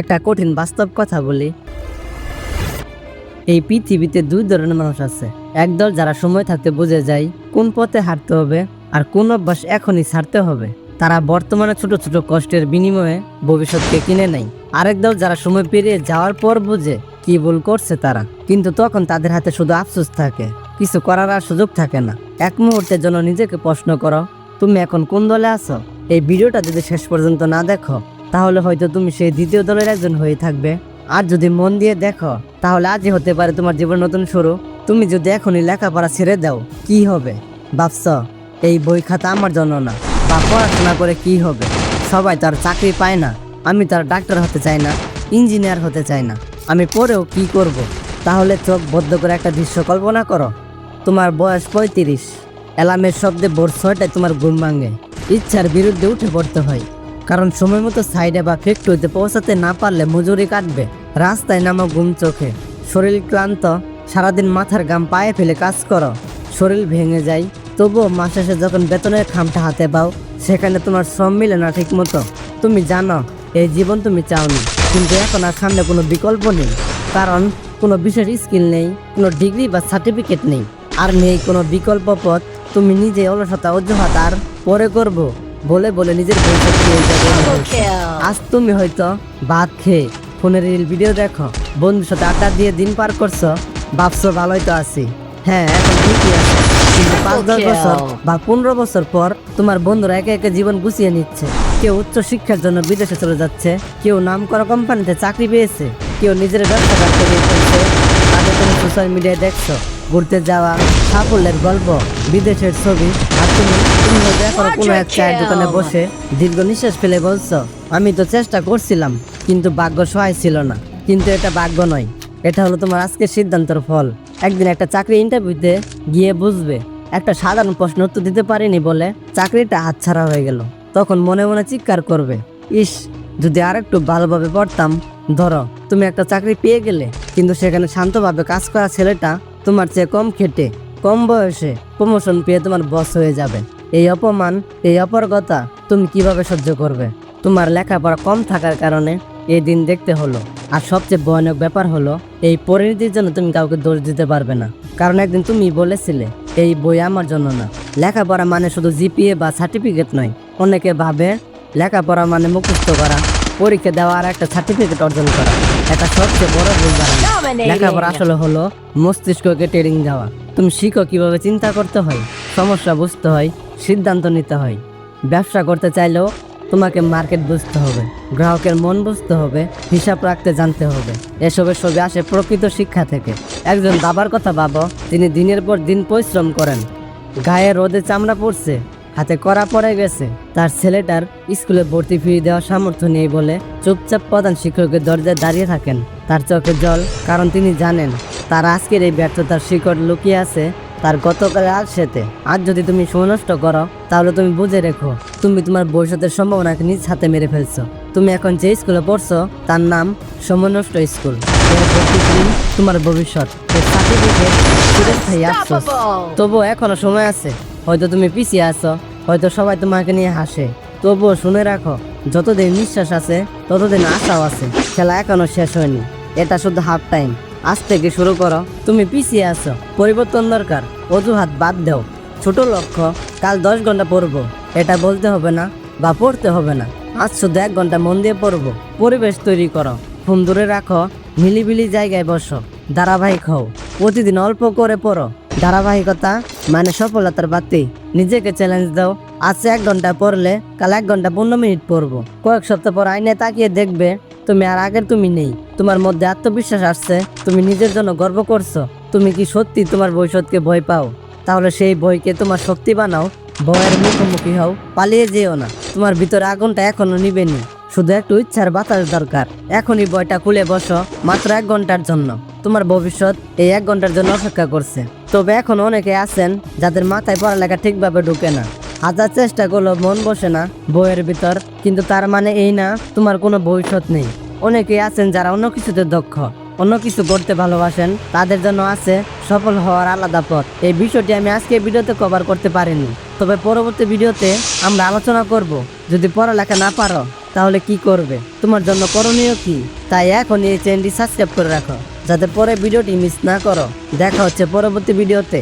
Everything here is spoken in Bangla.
একটা কঠিন বাস্তব কথা বলি। এই পৃথিবীতে দুই ধরনের মানুষ আছে। একদল যারা সময় থাকতে বুঝে যায় কোন পথে হাঁটতে হবে আর কোন অভ্যাস এখনই ছাড়তে হবে। তারা বর্তমানে ছোট ছোট কষ্টের বিনিময়ে ভবিষ্যৎকে কিনে নেয়। আরেক দল যারা সময় পেরিয়ে যাওয়ার পর বুঝে কি ভুল করছে তারা। কিন্তু তখন তাদের হাতে শুধু আফসোস থাকে, কিছু করার আর সুযোগ থাকে না। এক মুহূর্তের জন্য নিজেকে প্রশ্ন করো, তুমি এখন কোন দলে আছো? এই ভিডিওটা যদি শেষ পর্যন্ত না দেখো তাহলে হয়তো তুমি সেই দ্বিতীয় দলের একজন হয়ে থাকবে। আর যদি মন দিয়ে দেখো, তাহলে আজই হতে পারে তোমার জীবন নতুন শুরু। তুমি যদি এখনই লেখাপড়া ছেড়ে দাও, কি হবে? ভাবছ, এই বই খাতা আমার জন্য না, বা পড়াশোনা করে কি হবে? সবাই তার চাকরি পায় না, আমি তার ডাক্তার হতে চাই না, ইঞ্জিনিয়ার হতে চাই না, আমি পড়েও কি করব। তাহলে চোখ বদ্ধ করে একটা দৃশ্য কল্পনা করো। তোমার বয়স পঁয়ত্রিশ, অ্যালার্মের শব্দে ভোর ছয়টায় তোমার ঘুম ভাঙে। ইচ্ছার বিরুদ্ধে উঠে পড়তে হয়। কারণ সময় মতো সাইডে বা ফ্যাক্টরিতে পৌঁছাতে না পারলে মজুরি কাটবে। রাস্তায় নামো ঘুম চোখে। শরীর ক্লান্ত, সারাদিন মাথার গাম পায়ে ফেলে কাজ করো। শরীর ভেঙে যায়, তবুও মাস শেষে যখন বেতনের খামটা হাতে পাও, সেখানে তোমার শ্রম মিলে না ঠিক মতো তুমি জানো, এই জীবন তুমি চাওনি, কিন্তু এখন আর সামনে কোনো বিকল্প নেই। কারণ কোনো বিশেষ স্কিল নেই, কোনো ডিগ্রি বা সার্টিফিকেট নেই। আর নেই কোনো বিকল্প পথ, তুমি নিজে অলসতা, অজুহাত আর পরে করব। বলে বলে নিজের। আজ তুমি হয়তো ভাত খেয়ে ফোনের রিল ভিডিও দেখো। বন্ধুর সাথে আড্ডা দিয়ে দিন পার করছ। ভাবছ ভালোই তো আছি। হ্যাঁ এখন ঠিকই আছে। কিন্তু পাঁচ দশ বছর বা পনেরো বছর পর তোমার বন্ধুরা একে একে জীবন গুছিয়ে নিচ্ছে। কেউ উচ্চ শিক্ষার জন্য বিদেশে চলে যাচ্ছে। কেউ নাম করা কোম্পানিতে চাকরি পেয়েছে। কেউ নিজের ব্যবসা কাজ করে তাদের তুমি সোশ্যাল মিডিয়ায় দেখছ। ঘুরতে যাওয়া সাফল্যের গল্প বিদেশের ছবি। আর তুমি তুমি এখনও কোনো এক চায়ের দোকানে বসে দীর্ঘ নিঃশ্বাস ফেলে বলছো। আমি তো চেষ্টা করছিলাম কিন্তু ভাগ্য সহায় ছিল না। কিন্তু এটা ভাগ্য নয়। এটা হলো তোমার আজকের সিদ্ধান্তের ফল। একদিন একটা চাকরি ইন্টারভিউতে গিয়ে বুঝবে একটা সাধারণ প্রশ্ন উত্তর দিতে পারিনি বলে চাকরিটা হাতছাড়া হয়ে গেল। তখন মনে মনে চিৎকার করবে ইস যদি আরেকটু ভালোভাবে পড়তাম ধরো তুমি একটা চাকরি পেয়ে গেলে কিন্তু সেখানে শান্তভাবে কাজ করা ছেলেটা তোমার চেয়ে কম খেটে কম বয়সে প্রমোশন পেয়ে তোমার বস হয়ে যাবে। এই অপমান এই অপরগতা তুমি কীভাবে সহ্য করবে? তোমার লেখাপড়া কম থাকার কারণে এই দিন দেখতে হলো। আর সবচেয়ে ভয়ানক ব্যাপার হলো এই পরিণতির জন্য তুমি কাউকে দোষ দিতে পারবে না। কারণ একদিন তুমি বলেছিলে এই বই আমার জন্য না। লেখাপড়া মানে শুধু জিপিএ বা সার্টিফিকেট নয়। অনেকে ভাবে লেখাপড়া মানে মুখস্থ করা পরীক্ষা দেওয়া আর একটা সার্টিফিকেট অর্জন করা। এটা সবচেয়ে বড় ভুল ধারণা। লেখাপড়া আসলে হলো মস্তিষ্ককে ট্রেনিং দেওয়া। তুমি শিখো কীভাবে চিন্তা করতে হয় সমস্যা বুঝতে হয় সিদ্ধান্ত নিতে হয়। ব্যবসা করতে চাইলেও তোমাকে মার্কেট বুঝতে হবে, গ্রাহকের মন বুঝতে হবে, হিসাব রাখতে জানতে হবে। এসবের ছবি আসে প্রকৃত শিক্ষা থেকে। একজন বাবার কথা ভাবো, তিনি দিনের পর দিন পরিশ্রম করেন। গায়ে রোদে চামড়া পড়ছে, হাতে করা পড়ে গেছে। তার ছেলেটার স্কুলে ভর্তি ফি দেওয়ার সামর্থ্য নেই বলে চুপচাপ প্রধান শিক্ষকের দরজায় দাঁড়িয়ে থাকেন। তার চোখে জল, কারণ তিনি জানেন, তার আজকের এই ব্যর্থতার শিকড় লুকিয়ে আছে তার গতকালের আলসেতে আজ যদি তুমি সুনষ্ট করো তাহলে তুমি বুঝে রেখো তুমি তোমার ভবিষ্যতের সম্ভাবনাকে নিজ হাতে মেরে ফেলছো। তুমি এখন যে স্কুলে পড়ছো তার নাম সমনষ্ট স্কুল। তোমার ভবিষ্যৎ। তবুও এখনও সময় আছে। হয়তো তুমি পিছিয়ে আছো হয়তো সবাই তোমাকে নিয়ে হাসে। তবুও শুনে রাখো যতদিন নিঃশ্বাস আছে ততদিন আশাও আছে। খেলা এখনও শেষ হয়নি। এটা শুধু হাফ টাইম আজ থেকে শুরু করো। তুমি পিছিয়ে আছো। পরিবর্তন দরকার। অজুহাত বাদ দাও। ছোট লক্ষ্য, কাল দশ ঘণ্টা পড়ব। এটা বলতে হবে না বা পড়তে হবে না। আজ শুধু এক ঘণ্টা মন দিয়ে পড়ব। পরিবেশ তৈরি করো। ফোন দূরে রাখো। মিলিবিলি জায়গায় বসো। ধারাবাহিক হও। প্রতিদিন অল্প করে পড়ো। ধারাবাহিকতা মানে সফলতার বাতি। নিজেকে চ্যালেঞ্জ দাও। আজ এক ঘণ্টা পড়লে কাল এক ঘণ্টা পনেরো মিনিট পড়ব। কয়েক সপ্তাহ পর আইনে তাকিয়ে দেখবে তুমি আর আগের তুমি নেই। তোমার মধ্যে আত্মবিশ্বাস আসছে, তুমি নিজের জন্য গর্ব করছ। তুমি কি সত্যি তোমার ভবিষ্যৎকে ভয় পাও? তাহলে সেই ভয়কে তোমার শক্তি বানাও, ভয়ের মুখোমুখি হও, পালিয়ে যেও না। তোমার ভিতরে আগুনটা এখনও নিবেনি, শুধু একটু ইচ্ছার বাতাস দরকার। এখনই বইটা খুলে বসো, মাত্র এক ঘণ্টার জন্য। তোমার ভবিষ্যৎ এই এক ঘণ্টার জন্য অপেক্ষা করছে। তবে এখন অনেকে আছেন যাদের মাথায় পড়ালেখা ঠিকভাবে ঢুকে না। হাজার চেষ্টা করল মন বসে না বইয়ের ভিতর। কিন্তু তার মানে এই না, তোমার কোনো ভবিষ্যৎ নেই। অনেকেই আছেন যারা অন্য কিছুতে দক্ষ, অন্য কিছু করতে ভালোবাসেন। তাদের জন্য আছে সফল হওয়ার আলাদা পথ। এই বিষয়টি আমি আজকে ভিডিওতে কভার করতে পারিনি। তবে পরবর্তী ভিডিওতে আমরা আলোচনা করব। যদি পড়ালেখা না পারো, তাহলে কি করবে? তোমার জন্য করণীয় কি? তাই এখন এই চ্যানেলটি সাবস্ক্রাইব করে রাখো। যাতে পরে ভিডিওটি মিস না করো। দেখা হচ্ছে পরবর্তী ভিডিওতে।